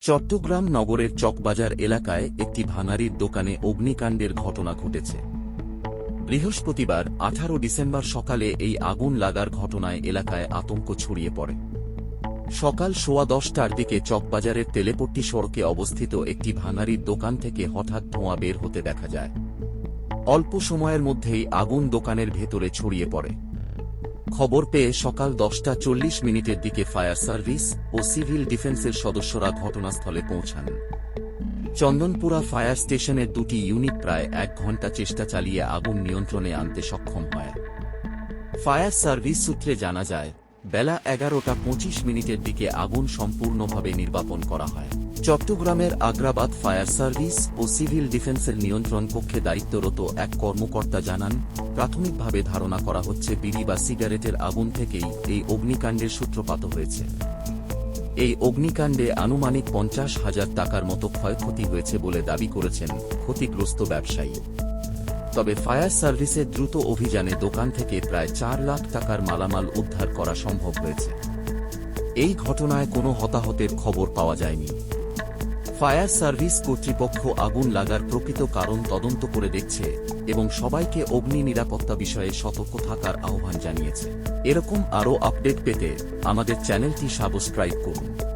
চট্টগ্রাম নগরের চকবাজার এলাকায় একটি ভাঙারির দোকানে অগ্নিকাণ্ডের ঘটনা ঘটেছে। বৃহস্পতিবার, আঠারো ডিসেম্বর সকালে এই আগুন লাগার ঘটনায় এলাকায় আতঙ্ক ছড়িয়ে পড়ে। সকাল সোয়া দশটার দিকে চকবাজারের তেলেপট্টি সড়কে অবস্থিত একটি ভাঙারির দোকান থেকে হঠাৎ ধোঁয়া বের হতে দেখা যায়। অল্প সময়ের মধ্যেই আগুন দোকানের ভেতরে ছড়িয়ে পড়ে। খবর পেয়ে সকাল দশটা চল্লিশ মিনিটের দিকে ফায়ার সার্ভিস ও সিভিল ডিফেন্সের সদস্যরা ঘটনাস্থলে পৌঁছান। চন্দনপুরা ফায়ার স্টেশনের দুটি ইউনিট প্রায় এক ঘণ্টা চেষ্টা চালিয়ে আগুন নিয়ন্ত্রণে আনতে সক্ষম হয়। ফায়ার সার্ভিস সূত্রে জানা যায়, বেলা এগারোটা পঁচিশ মিনিটের দিকে আগুন সম্পূর্ণভাবে নির্বাপন করা হয়। চট্টগ্রামের আগ্রাবাদ ফায়ার সার্ভিস ও সিভিল ডিফেন্সের নিয়ন্ত্রণ কক্ষে দায়িত্বরত এক কর্মকর্তা জানান, প্রাথমিকভাবে ধারণা করা হচ্ছে বিড়ি বা সিগারেটের আগুন থেকেই এই অগ্নিকাণ্ডের সূত্রপাত হয়েছে। এই অগ্নিকাণ্ডে আনুমানিক পঞ্চাশ হাজার টাকার মতো ক্ষয়ক্ষতি হয়েছে বলে দাবি করেছেন ক্ষতিগ্রস্ত ব্যবসায়ী। তবে ফায়ার সার্ভিসের দ্রুত অভিযানে দোকান থেকে প্রায় চার লাখ টাকার মালামাল উদ্ধার করা সম্ভব হয়েছে। এই ঘটনায় কোনো হতাহতের খবর পাওয়া যায়নি। ফায়ার সার্ভিস কর্তৃপক্ষ আগুন লাগার প্রকৃত কারণ তদন্ত করে দেখছে এবং সবাইকে অগ্নি নিরাপত্তা বিষয়ে সতর্ক থাকার আহ্বান জানিয়েছে। এরকম আরও আপডেট পেতে আমাদের চ্যানেলটি সাবস্ক্রাইব করুন।